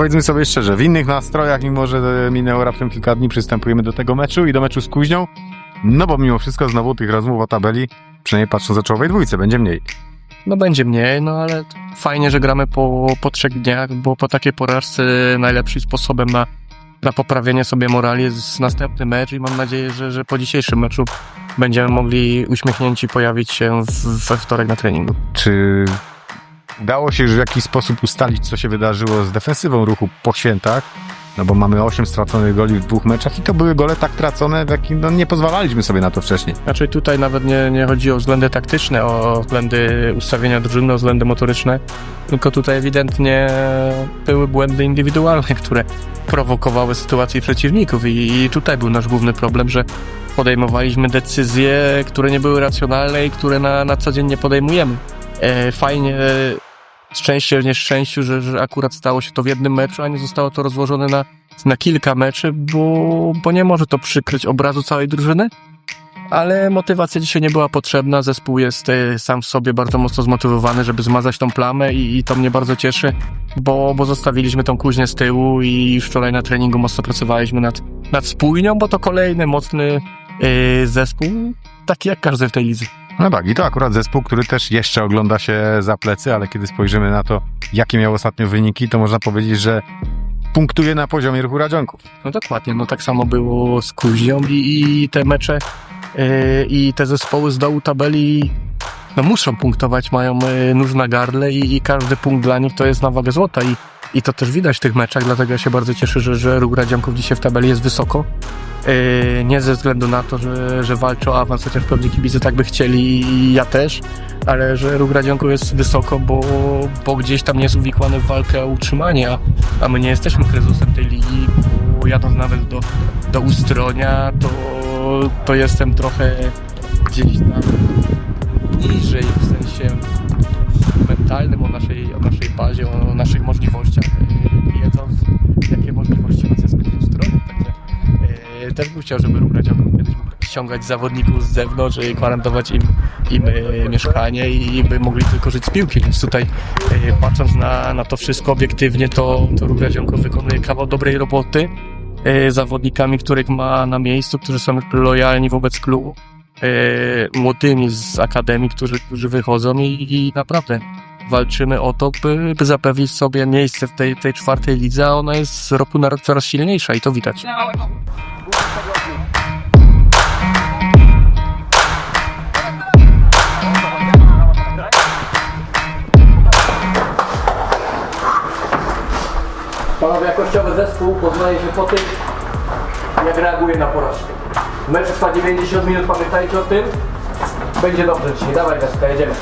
Powiedzmy sobie szczerze, w innych nastrojach, mimo że minęło raptem kilka dni, przystępujemy do tego meczu i do meczu z Kuźnią. No bo mimo wszystko znowu tych rozmów o tabeli, przynajmniej patrząc o czołowej dwójce, będzie mniej. No będzie mniej, no ale fajnie, że gramy po, po trzech dniach, bo po takiej porażce najlepszym sposobem na, na poprawienie sobie morali jest następny mecz i mam nadzieję, że, że po dzisiejszym meczu będziemy mogli uśmiechnięci pojawić się w, we wtorek na treningu. Czy udało się już w jakiś sposób ustalić, co się wydarzyło z defensywą ruchu po świętach? No bo mamy 8 straconych goli w dwóch meczach i to były gole tak tracone, w jakim no, nie pozwalaliśmy sobie na to wcześniej. Znaczy tutaj nawet nie, nie chodzi o względy taktyczne, o względy ustawienia drużyny, o względy motoryczne, tylko tutaj ewidentnie były błędy indywidualne, które prowokowały sytuację przeciwników i, i tutaj był nasz główny problem, że podejmowaliśmy decyzje, które nie były racjonalne i które na, na co dzień nie podejmujemy. E, fajnie, szczęście w nieszczęściu, że, że akurat stało się to w jednym meczu, a nie zostało to rozłożone na, na kilka meczy, bo, bo nie może to przykryć obrazu całej drużyny ale motywacja dzisiaj nie była potrzebna. Zespół jest e, sam w sobie bardzo mocno zmotywowany, żeby zmazać tą plamę i, i to mnie bardzo cieszy, bo, bo zostawiliśmy tą kuźnię z tyłu i już wczoraj na treningu mocno pracowaliśmy nad, nad spójnią, bo to kolejny mocny e, zespół, taki jak każdy w tej lidze. No tak, i to akurat zespół, który też jeszcze ogląda się za plecy, ale kiedy spojrzymy na to, jakie miał ostatnio wyniki, to można powiedzieć, że punktuje na poziomie ruchu Radzionków. No dokładnie, no tak samo było z Kuźnią i, i te mecze yy, i te zespoły z dołu tabeli no muszą punktować, mają yy, nóż na gardle i, i każdy punkt dla nich to jest na wagę złota i, i to też widać w tych meczach, dlatego ja się bardzo cieszę, że, że ruch Radzianków dzisiaj w tabeli jest wysoko. Yy, nie ze względu na to, że, że walczy o awans, chociaż pewnie kibice tak by chcieli i ja też, ale że ruch Radzianków jest wysoko, bo, bo gdzieś tam jest uwikłany w walkę o utrzymanie, a, a my nie jesteśmy kryzysem tej ligi, bo jadąc nawet do, do Ustronia, to, to jestem trochę gdzieś tam niżej w sensie mentalnym o naszej, o naszej bazie, o naszych możliwościach, też bym chciał, żeby Radzianków kiedyś mógł ściągać zawodników z zewnątrz i gwarantować im, im yy, mieszkanie i by mogli tylko żyć z piłki, więc tutaj yy, patrząc na, na to wszystko obiektywnie, to, to Radzianków wykonuje kawał dobrej roboty yy, zawodnikami, których ma na miejscu, którzy są lojalni wobec klubu, młodymi z akademii, którzy, którzy wychodzą i, i naprawdę walczymy o to, by, by zapewnić sobie miejsce w tej, tej czwartej lidze, a ona jest z roku na rok coraz silniejsza i to widać. Jakościowy zespół poznaje się po tym, jak reaguje na porażkę. Mecz trwa 90 minut, pamiętajcie o tym. Będzie dobrze dzisiaj, dawaj Weska, jedziemy.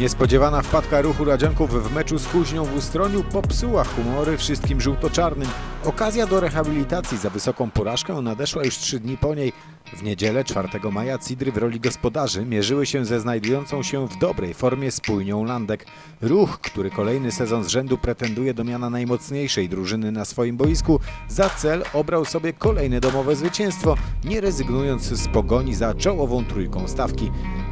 Niespodziewana wpadka ruchu Radzianków w meczu z Kuźnią w Ustroniu popsuła humory wszystkim żółtoczarnym. Okazja do rehabilitacji za wysoką porażkę nadeszła już trzy dni po niej. W niedzielę 4 maja Cidry w roli gospodarzy mierzyły się ze znajdującą się w dobrej formie spójnią Landek. Ruch, który kolejny sezon z rzędu pretenduje do miana najmocniejszej drużyny na swoim boisku, za cel obrał sobie kolejne domowe zwycięstwo, nie rezygnując z pogoni za czołową trójką stawki.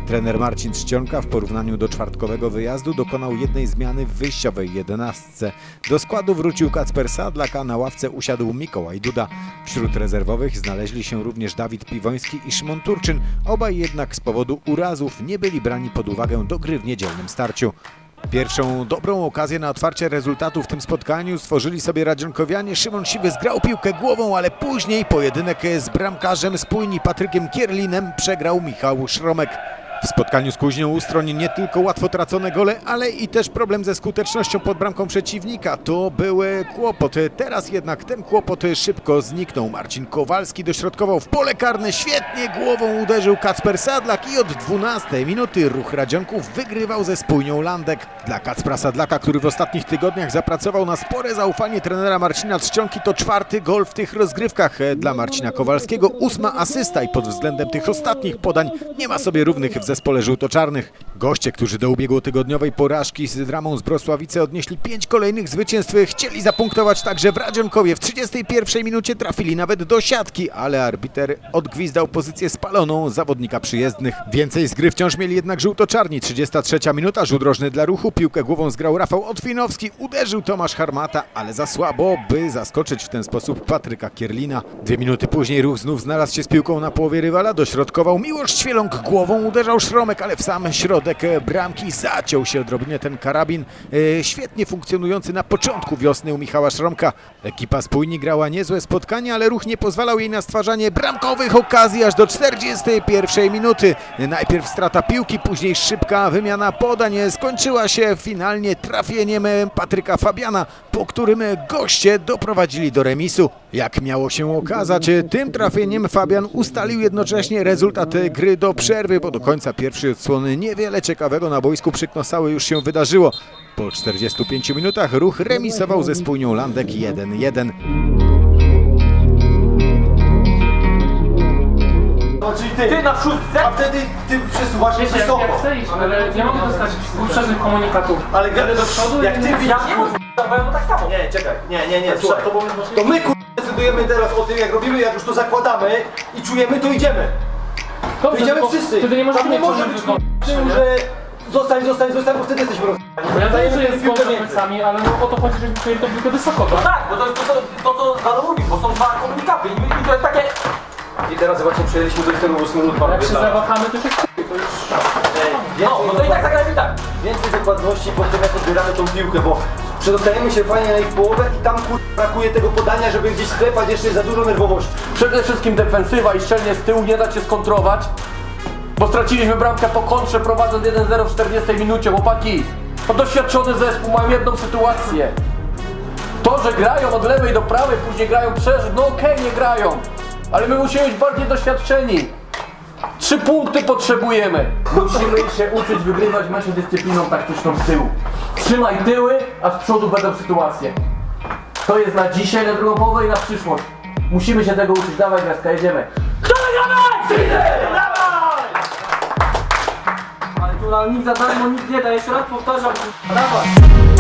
Trener Marcin Czcionka w porównaniu do czwartkowego wyjazdu dokonał jednej zmiany w wyjściowej jedenastce. Do składu wrócił Kacper Sadlak, a na ławce usiadł Mikołaj Duda. Wśród rezerwowych znaleźli się również Dawid Piwoński i Szymon Turczyn. Obaj jednak z powodu urazów nie byli brani pod uwagę do gry w niedzielnym starciu. Pierwszą dobrą okazję na otwarcie rezultatu w tym spotkaniu stworzyli sobie Radzionkowianie. Szymon Siwy zgrał piłkę głową, ale później pojedynek z bramkarzem spójni Patrykiem Kierlinem przegrał Michał Szromek. W spotkaniu z Kuźnią Ustroń nie tylko łatwo tracone gole, ale i też problem ze skutecznością pod bramką przeciwnika. To były kłopoty. Teraz jednak ten kłopot szybko zniknął. Marcin Kowalski dośrodkował w pole karne. Świetnie głową uderzył Kacper Sadlak i od 12 minuty ruch Radzionków wygrywał ze spójnią Landek. Dla Kacpra Sadlaka, który w ostatnich tygodniach zapracował na spore zaufanie trenera Marcina Trzcionki, to czwarty gol w tych rozgrywkach. Dla Marcina Kowalskiego ósma asysta i pod względem tych ostatnich podań nie ma sobie równych w zespole żółtoczarnych. Goście, którzy do ubiegłotygodniowej porażki z dramą z Brosławice odnieśli pięć kolejnych zwycięstw, chcieli zapunktować także w Radzionkowie. W 31 minucie trafili nawet do siatki, ale arbiter odgwizdał pozycję spaloną zawodnika przyjezdnych. Więcej z gry wciąż mieli jednak żółto-czarni. 33 minuta, rzut rożny dla ruchu, piłkę głową zgrał Rafał Otwinowski, uderzył Tomasz Harmata, ale za słabo, by zaskoczyć w ten sposób Patryka Kierlina. Dwie minuty później ruch znów znalazł się z piłką na połowie rywala, dośrodkował Miłosz Świeląg głową, uderzał Szromek, ale w sam środek e, bramki zaciął się odrobinę ten karabin, e, świetnie funkcjonujący na początku wiosny u Michała Szromka. Ekipa spójni grała niezłe spotkanie, ale ruch nie pozwalał jej na stwarzanie bramkowych okazji aż do 41 minuty. Najpierw strata piłki, później szybka wymiana podań skończyła się finalnie trafieniem e, Patryka Fabiana, po którym goście doprowadzili do remisu. Jak miało się okazać, tym trafieniem Fabian ustalił jednocześnie rezultat gry do przerwy, bo do końca pierwszej odsłony niewiele ciekawego na boisku przyknosały już się wydarzyło. Po 45 minutach ruch remisował ze spójnią Landek 1-1. No, czyli ty, ty na szóstce, a wtedy ty przesuwasz się Wiecie, jak, wysoko. jak chcę iść, ale nie mogę dostać uprzednich komunikatów. Ale Jadę do przodu jak i ty nie widzisz, ja kurwa, tak samo. Nie, czekaj, nie, nie, nie, słuchaj. To my kurwa decydujemy teraz o tym, jak robimy, jak już to zakładamy i czujemy, to idziemy. To Dobrze, idziemy tylko wszyscy. Wtedy nie możesz Tam nie może być kurwa, że zostań, zostań, zostań, bo wtedy jesteśmy roz... Bo ja wiem, że jest zgoda plecami, ale no o to chodzi, żeby chcieli to piłkę wysoko. tak? Tak, bo to jest to, co, to, co Zalo mówi, bo są dwa komunikaty i, i to jest takie... I teraz właśnie przejęliśmy do tego 8 minut Jak się zawahamy, to się k***, to już... No, no to i tak zagrajmy tak. Więcej dokładności po tym, jak odbieramy tą piłkę, bo przedostajemy się fajnie na ich połowę i tam kur... brakuje tego podania, żeby gdzieś sklepać jeszcze za dużo nerwowości. Przede wszystkim defensywa i szczelnie z tyłu nie da się skontrować, bo straciliśmy bramkę po kontrze prowadząc 1-0 w 40 minucie. Chłopaki, to doświadczony zespół, mają jedną sytuację. To, że grają od lewej do prawej, później grają przerzut, no okej, nie grają. Ale my musimy być bardziej doświadczeni. Trzy punkty potrzebujemy. Musimy się uczyć wygrywać mecze dyscypliną taktyczną z tyłu. Trzymaj tyły, a z przodu będą sytuacje. To jest na dzisiaj, na drugą połowę i na przyszłość. Musimy się tego uczyć. Dawaj, Gaska, jedziemy. Ale tu nam nic za darmo nic nie da, jeszcze raz powtarzam, dawaj.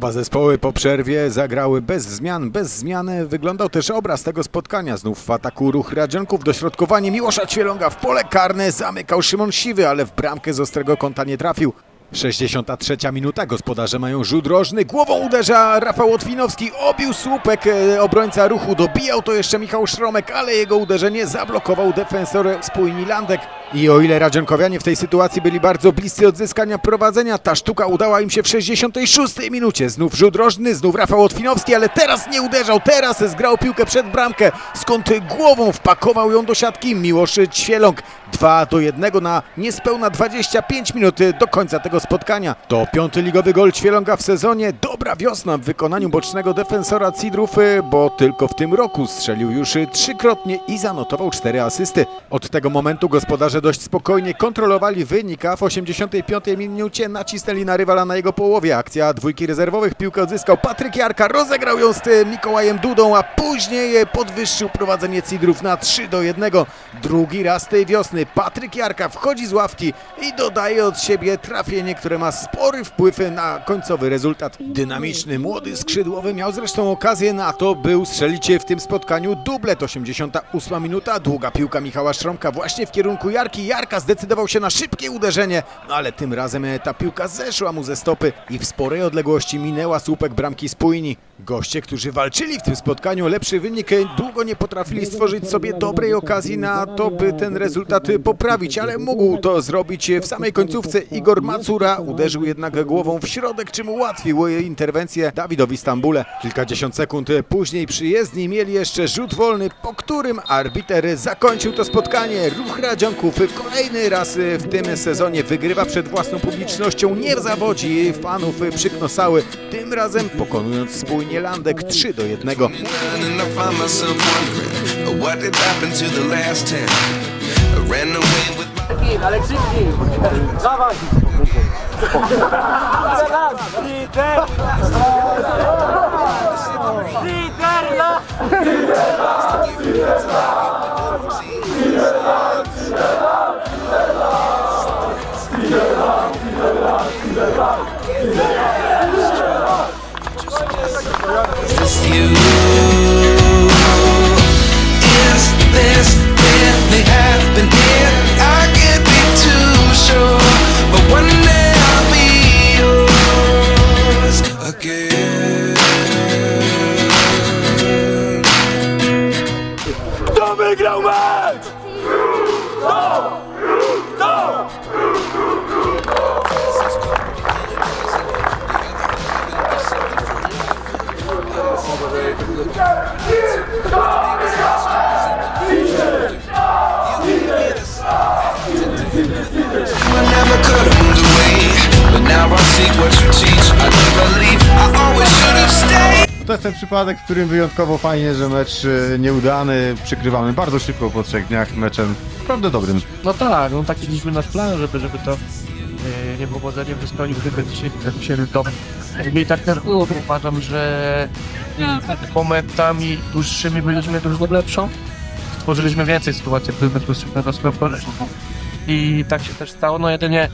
Oba zespoły po przerwie zagrały bez zmian. Bez zmian wyglądał też obraz tego spotkania. Znów w ataku ruch Radzionków, dośrodkowanie Miłosza Ćwieląga w pole karne zamykał Szymon Siwy, ale w bramkę z ostrego kąta nie trafił. 63 minuta, gospodarze mają rzut rożny, głową uderza Rafał Otwinowski, obił słupek e, obrońca ruchu, dobijał to jeszcze Michał Szromek, ale jego uderzenie zablokował defensor spójni Landek. I o ile Radzionkowianie w tej sytuacji byli bardzo bliscy odzyskania prowadzenia, ta sztuka udała im się w 66 minucie. Znów rzut rożny, znów Rafał Otwinowski, ale teraz nie uderzał, teraz zgrał piłkę przed bramkę, skąd głową wpakował ją do siatki Miłosz Ćwieląg. 2 do 1 na niespełna 25 minut do końca tego spotkania. To piąty ligowy gol Ćwieląga w sezonie. Dobra wiosna w wykonaniu bocznego defensora Cidrów, bo tylko w tym roku strzelił już trzykrotnie i zanotował cztery asysty. Od tego momentu gospodarze dość spokojnie kontrolowali wynik, a w 85 minucie nacisnęli na rywala na jego połowie. Akcja dwójki rezerwowych, piłkę odzyskał Patryk Jarka, rozegrał ją z y, Mikołajem Dudą, a później podwyższył prowadzenie Cidrów na 3 do 1. Drugi raz tej wiosny Patryk Jarka wchodzi z ławki i dodaje od siebie trafienie, które ma spory wpływ na końcowy rezultat. Dynamiczny, młody skrzydłowy miał zresztą okazję na to, by ustrzelić w tym spotkaniu dublet. 88 minuta, długa piłka Michała Szromka właśnie w kierunku Jarka zdecydował się na szybkie uderzenie, no ale tym razem ta piłka zeszła mu ze stopy i w sporej odległości minęła słupek bramki spójni. Goście, którzy walczyli w tym spotkaniu lepszy wynik, długo nie potrafili stworzyć sobie dobrej okazji na to, by ten rezultat poprawić, ale mógł to zrobić w samej końcówce. Igor Macura uderzył jednak głową w środek, czym ułatwił interwencję Dawidowi Stambule. Kilkadziesiąt sekund później przyjezdni mieli jeszcze rzut wolny, po którym arbiter zakończył to spotkanie. Ruch Radzionków kolejny raz w tym sezonie wygrywa przed własną publicznością, nie zawodzi fanów przyknosały, tym razem pokonując spójnie Landek 3 do 1. and I find myself To jest ten przypadek, w którym wyjątkowo fajnie, że mecz e, nieudany przykrywamy bardzo szybko po trzech dniach meczem naprawdę dobrym. No tak, no taki mieliśmy nasz plan, żeby, żeby to e, niepowodzenie w Estorii tylko dzisiaj, dzisiaj to I tak też było, uważam, że momentami dłuższymi byliśmy dużo lepszą. Stworzyliśmy więcej sytuacji, byliśmy dłuższego sklepu. I tak się też stało, no jedynie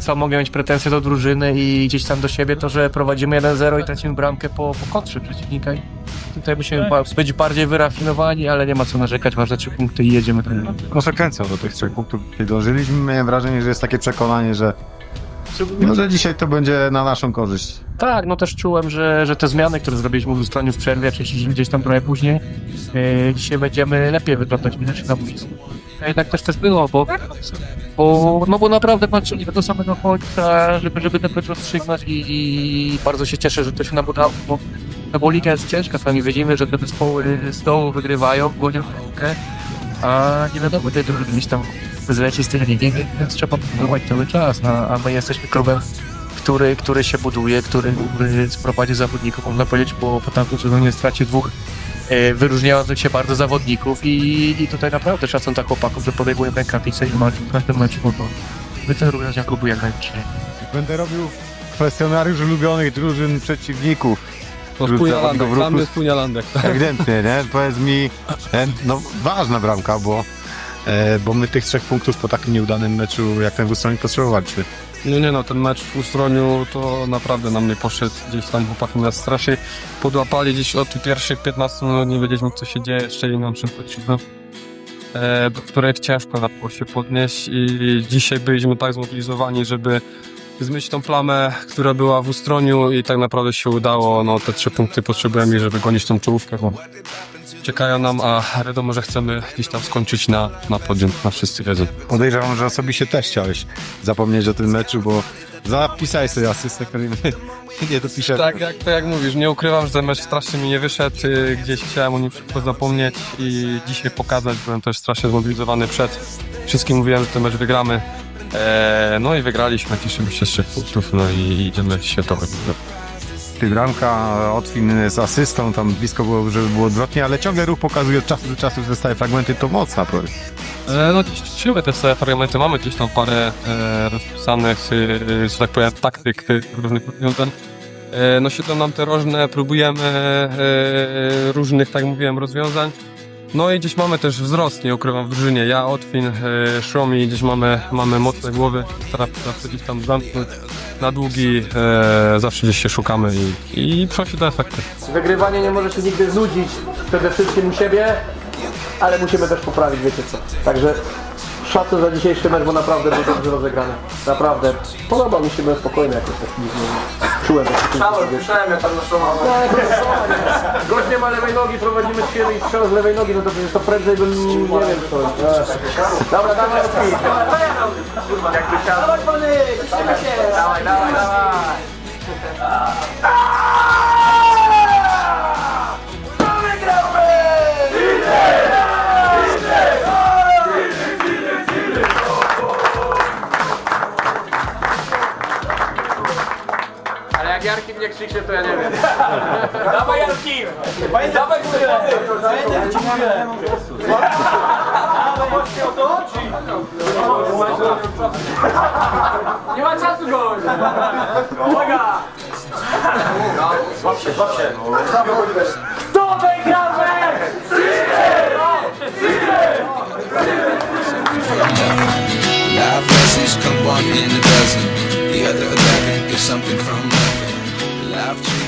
co mogę mieć pretensje do drużyny i gdzieś tam do siebie, to że prowadzimy 1-0 i tracimy bramkę po, po kontrze przeciwnika. I tutaj musimy ba- być bardziej wyrafinowani, ale nie ma co narzekać, ważne trzy punkty i jedziemy tam. Konsekwencją do tych trzech punktów, kiedy dążyliśmy, miałem wrażenie, że jest takie przekonanie, że no, że dzisiaj to będzie na naszą korzyść. Tak, no też czułem, że, że te zmiany, które zrobiliśmy w Ustroniu w przerwie, przeszliśmy gdzieś tam trochę później, e, dzisiaj będziemy lepiej wyglądać widać na boisku. A jednak też tak było, bo, bo, no bo naprawdę walczyliśmy do samego końca, żeby, żeby ten mecz rozstrzygnąć i, i bardzo się cieszę, że to się nam udało, bo, no bo liga jest ciężka, sami widzimy, że te zespoły z dołu wygrywają, gonią a nie wiadomo, drużyny gdzieś tam zleci z tej ligi, więc trzeba próbować cały czas, no, a my jesteśmy klubem który, który się buduje, który, który sprowadzi zawodników, można powiedzieć, bo po tamtym sezonie straci dwóch wyróżniających się bardzo zawodników i, i tutaj naprawdę szacun dla chłopaków, że podejmują rękawice i walczą w każdym meczu, bo to my ten również jak klubu jak najwyżej. Będę robił kwestionariusz ulubionych drużyn przeciwników. To Wśród Spunia zawodników Landek, dla mnie Spunia Landek. Ewidentnie, nie? Powiedz mi, e, no ważna bramka, bo, e, bo my tych trzech punktów po takim nieudanym meczu jak ten w Ustronie potrzebowaliśmy. No nie no, ten mecz w Ustroniu to naprawdę nam nie poszedł. Gdzieś tam chłopaki nas strasznie podłapali. Gdzieś od pierwszych 15 minut nie wiedzieliśmy co się dzieje. Szczeli nam przeciwną, e, do której ciężko było się podnieść i dzisiaj byliśmy tak zmobilizowani, żeby zmyć tą plamę, która była w Ustroniu i tak naprawdę się udało. No te trzy punkty potrzebujemy, żeby gonić tą czołówkę, czekają nam, a wiadomo, że chcemy gdzieś tam skończyć na, na podium, na wszyscy wiedzą. Podejrzewam, że osobiście też chciałeś zapomnieć o tym meczu, bo zapisałeś sobie asystę, który nie dopiszę. Tak, jak, to jak mówisz, nie ukrywam, że ten mecz strasznie mi nie wyszedł, y, gdzieś chciałem o nim szybko zapomnieć i dzisiaj pokazać, byłem też strasznie zmobilizowany przed. Wszystkim mówiłem, że ten mecz wygramy. E, no i wygraliśmy, cieszymy się z trzech punktów, no i idziemy światowy. Bramka, Otwin z asystą, tam blisko było, żeby było odwrotnie, ale ciągle ruch pokazuje od czasu do czasu, że stałe fragmenty, to mocna powiem. E, no ćwiczymy te swoje fragmenty, mamy gdzieś tam parę e, rozpisanych, e, że tak powiem, taktyk e, różnych rozwiązań. E, no siedzą nam te różne, próbujemy e, różnych, tak mówiłem, rozwiązań. No i gdzieś mamy też wzrost, nie ukrywam, w drużynie. Ja, Otwin, e, Szromi, gdzieś mamy, mamy mocne głowy, staramy się gdzieś tam zamknąć na długi, e, zawsze gdzieś się szukamy i, i przynosi to efekty. Wygrywanie nie może się nigdy znudzić przede wszystkim u siebie, ale musimy też poprawić, wiecie co. Także szacun za dzisiejszy mecz, bo naprawdę był dobrze rozegrany. Naprawdę. Podoba mi się, byłem spokojny jakoś tak. Czułem to. Słyszałem, słyszałem jak tam naszą Gość nie ma lewej nogi, prowadzimy trzy i strzał z lewej nogi, no to przecież to prędzej bym, nie wiem co. Dobra, dawaj Otwin. Dawaj pany, się! Dawaj, dawaj, dawaj! Krzyknie, to ja nie wiem. Dawaj Jarki! Dawaj kurwa! Dawaj ci mówię! No właśnie o to chodzi! Nie ma czasu gość! Uwaga! Złap się, złap się. To wygramy! Life lessons come one in a dozen. The other eleven get something from nothing. I've changed.